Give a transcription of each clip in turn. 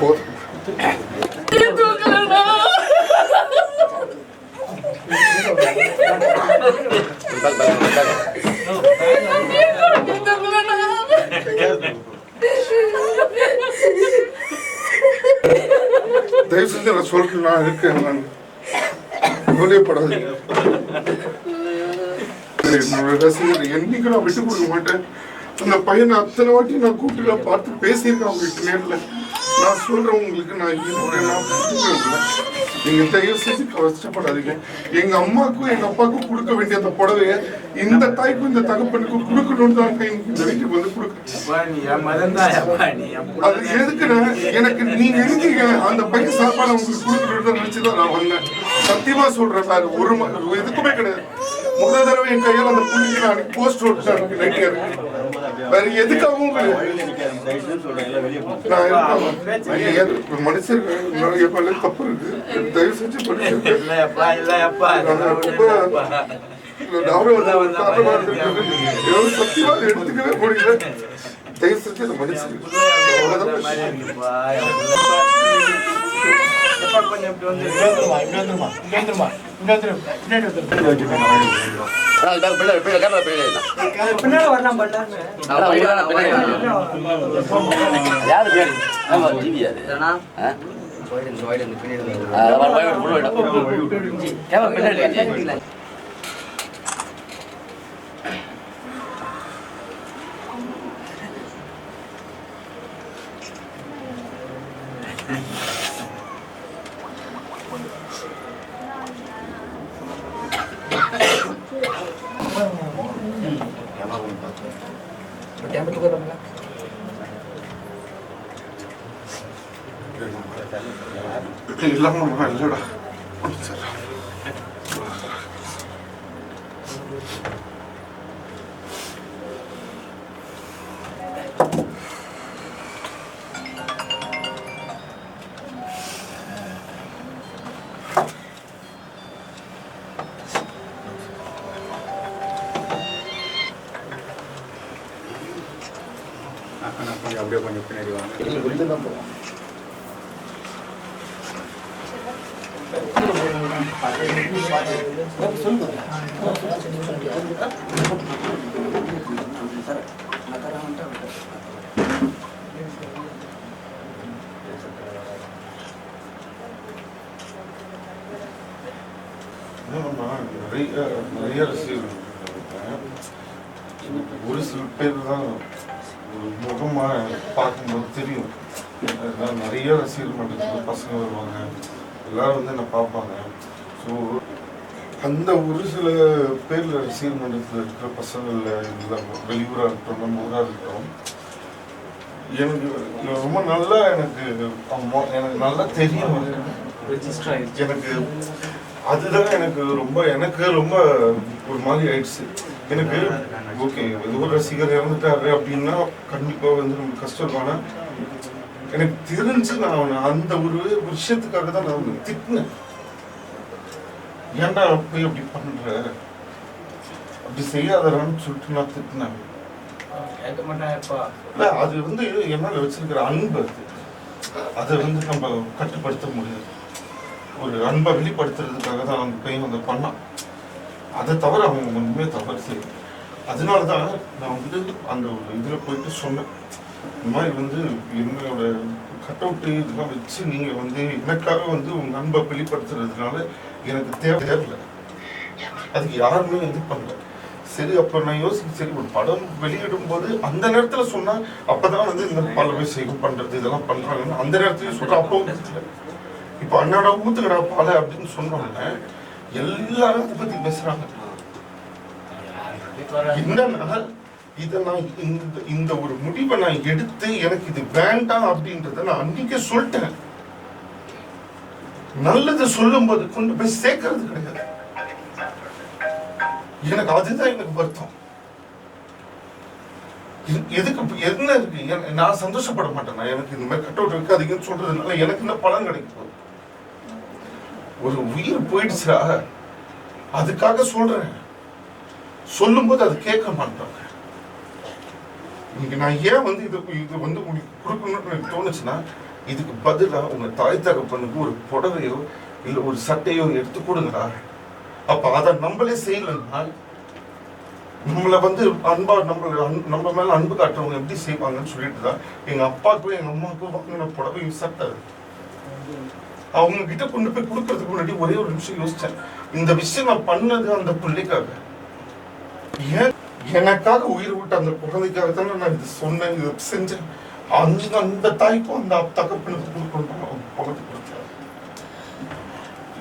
போதும் தயவு செஞ்சு நான் சொல்றேன் நான் இருக்கேன் நான் கவலையப்படாதீங்க என்னோட ரசிகர் என்னைக்கு நான் விட்டு கொடுக்க மாட்டேன். அந்த பையனை அத்தனை வாட்டி நான் கூப்பிட்டு நான் பார்த்து பேசியிருக்கேன் அவங்களுக்கு நேர்ல. நான் சொல்றேன் உங்களுக்கு நான் இருக்கேன் நான் தயவு செஞ்சு கஷ்டப்படாதீங்க எங்க அம்மாக்கும் எங்க அப்பாவுக்கும் கொடுக்க வேண்டிய அந்த புடவைய இந்த தாய்க்கும் இந்த தகப்பனுக்கும் கொடுக்கணும்னு தான் இந்த வீட்டுக்கு வந்து என் அது எதுக்குன்னா எனக்கு நீங்க இருக்கீங்க அந்த பையன் சாப்பாடு உங்களுக்கு கொடுக்கணும்னு நினைச்சுதான் நான் வந்தேன். சத்தியமா சொல்றேன் வேற ஒரு எதுக்குமே கிடையாது. முதல் தடவை என் கையால் அந்த புள்ளிக்கு நான் போஸ்ட் ஓட்டு நைட்டியா இருக்கு. வேற இருக்கேன். ஏன் மனுஷருக்கு தப்பு இருக்கு. தயவு செஞ்சு மனுஷருக்கு சத்தியமா எடுத்துக்கவே முடியல. தயவு செஞ்சு அதை மன்னிச்சிருங்க. அவ்வளவுதான் மாதிரி விஷயம். இருக்குப்பா, எப்பா, எப்பா, கொஞ்சம் சரி. அப்படியே கொஞ்சம் பின்னாடி வாங்க என்னன்னா, நிறைய நிறைய ரசிகர்கள் இருக்காங்க. ஒரு சில பேர் தான் முகமா பார்க்கும்போது தெரியும். அதான் நிறைய ரசிகர் மன்றத்தில் பசங்க வருவாங்க. எல்லாரும் வந்து என்ன பார்ப்பாங்க. ஸோ அந்த ஒரு சில பேர்ல ரசிகர் மன்றத்தில் இருக்கிற பசங்கள்ல இல்லை வெளியூராக இருக்கட்டும் நம்ம ஊராக இருக்கட்டும் எனக்கு ரொம்ப நல்லா எனக்கு எனக்கு நல்லா தெரியும். எனக்கு அதுதான் எனக்கு ரொம்ப எனக்கு ரொம்ப ஒரு மாதிரி ஆயிடுச்சு. எனக்கு ஓகே ஏதோ ஒரு ரசிகர் இறந்துட்டாரு அப்படின்னா கண்டிப்பா வந்து நமக்கு கஷ்டம் இருக்கும் ஆனா எனக்கு தெரிஞ்சு நான் அவனை அந்த ஒரு விஷயத்துக்காக தான் நான் அவனை திட்டினேன். ஏன்டா போய் அப்படி பண்ற? அப்படி செய்யாதடான்னு சொல்லிட்டு நான் திட்டினேன். இல்ல அது வந்து என் மேல வச்சிருக்கிற அன்பு அது. அதை வந்து நம்ம கட்டுப்படுத்த முடியாது. ஒரு அன்பை வெளிப்படுத்துறதுக்காக தான் அந்த பையன் வந்து பண்ணான். அதை தவிர அவங்க ஒன்றுமே தவறு செய்யல. அதனால தான் நான் வந்து அந்த ஒரு இதில் போயிட்டு சொன்னேன். இந்த மாதிரி வந்து என்னோட கட் அவுட்டு இதெல்லாம் வச்சு நீங்கள் வந்து எனக்காக வந்து உங்கள் அன்பை வெளிப்படுத்துறதுனால எனக்கு தேவை தேவையில்லை. அதுக்கு யாருமே இது பண்ணல. சரி அப்போ நான் யோசிச்சு சரி ஒரு படம் வெளியிடும் போது அந்த நேரத்தில் சொன்னால் அப்போ தான் வந்து இந்த பல்லவை செய்யும் பண்ணுறது இதெல்லாம் பண்ணுறாங்கன்னு அந்த நேரத்துலையும் சொல்கிறேன் அப்போ இப்போ அண்ணாடா ஊத்துக்கடா பாலை அப்படின்னு சொன்னோன்னே எல்லாரும் இதை பத்தி பேசுறாங்க என்னன்னா இதை நான் இந்த இந்த ஒரு முடிவை நான் எடுத்து எனக்கு இது வேண்டாம் அப்படின்றத நான் அன்னைக்கே சொல்லிட்டேன். நல்லது சொல்லும்போது கொண்டு போய் சேர்க்கறது கிடையாது. எனக்கு அதுதான் எனக்கு வருத்தம். எதுக்கு என்ன இருக்கு? நான் சந்தோஷப்பட மாட்டேன். எனக்கு இந்த மாதிரி கட் அவுட் சொல்றதுனால எனக்கு என்ன பலன் கிடைக்கும் ஒரு உயிர் போயிடுச்சா? அதுக்காக சொல்றேன். சொல்லும்போது அது கேட்க மாட்டாங்க. இன்னைக்கு நான் ஏன் வந்து இது இது வந்து உங்களுக்கு கொடுக்கணும்னு எனக்கு தோணுச்சுன்னா இதுக்கு பதிலா உங்க தாய் தகப்பனுக்கு ஒரு புடவையோ இல்ல ஒரு சட்டையோ எடுத்து கொடுங்கடா. அப்ப அதை நம்மளே செய்யலன்னா நம்மள வந்து அன்பா நம்ம நம்ம மேல அன்பு காட்டுறவங்க எப்படி செய்வாங்கன்னு சொல்லிட்டு தான் எங்க அப்பாவுக்கும் எங்க அம்மாவுக்கும் வாங்கின புடவையும் சட்டை. அவங்க கிட்ட கொண்டு போய் கொடுக்கறதுக்கு முன்னாடி ஒரே ஒரு நிமிஷம் யோசிச்சேன். இந்த விஷயம் நான் பண்ணது அந்த பிள்ளைக்காக. ஏன்? எனக்காக உயிர் விட்ட அந்த குழந்தைக்காக தானே நான் இது சொன்னேன் இது செஞ்சேன். அந்த அந்த தாய்க்கும் அந்த தகப்பனுக்கு கொடுக்கணும் அவங்க பணத்தை கொடுத்தேன்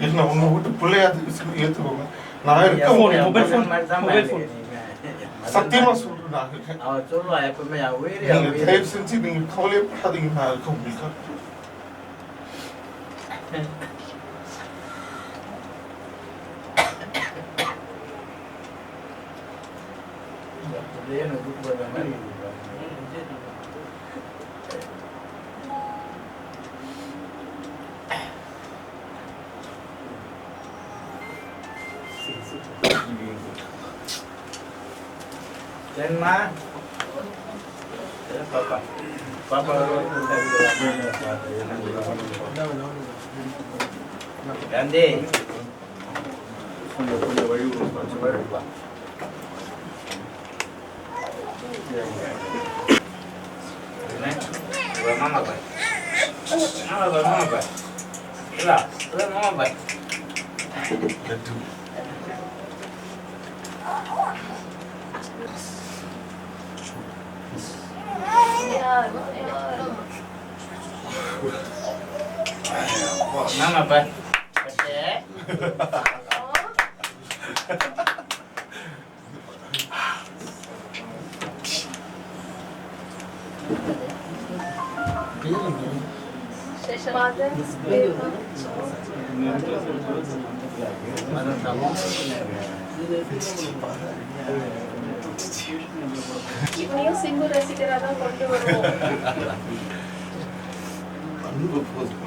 என்ன உன்னை விட்டு பிள்ளையாது ஏத்துக்கோங்க நான் இருக்க மொபைல் முடியும் ஃபோன், மொபைல் ஃபோன். சத்தியமா சொல்றேன் நான் இருக்கேன். தயவு செஞ்சு நீங்க கவலையப்படாதீங்க நான் இருக்க உங்களுக்கு. அப்படியே எனக்கு கூட்டு போற மாதிரி இருக்கு. சரிம்மா சரி, பாப்பா பாப்பா காந்தி கொஞ்சம் கொஞ்சம் வழி விடுங்க. கொஞ்சம் வழி விடுங்க. மாமா பாய் மாமா பாய் மாமா பாய் இல்ல இவனையும் சிம்பு ரசிகரா தான் கொண்டு வருவோம். அன்பு போதும்?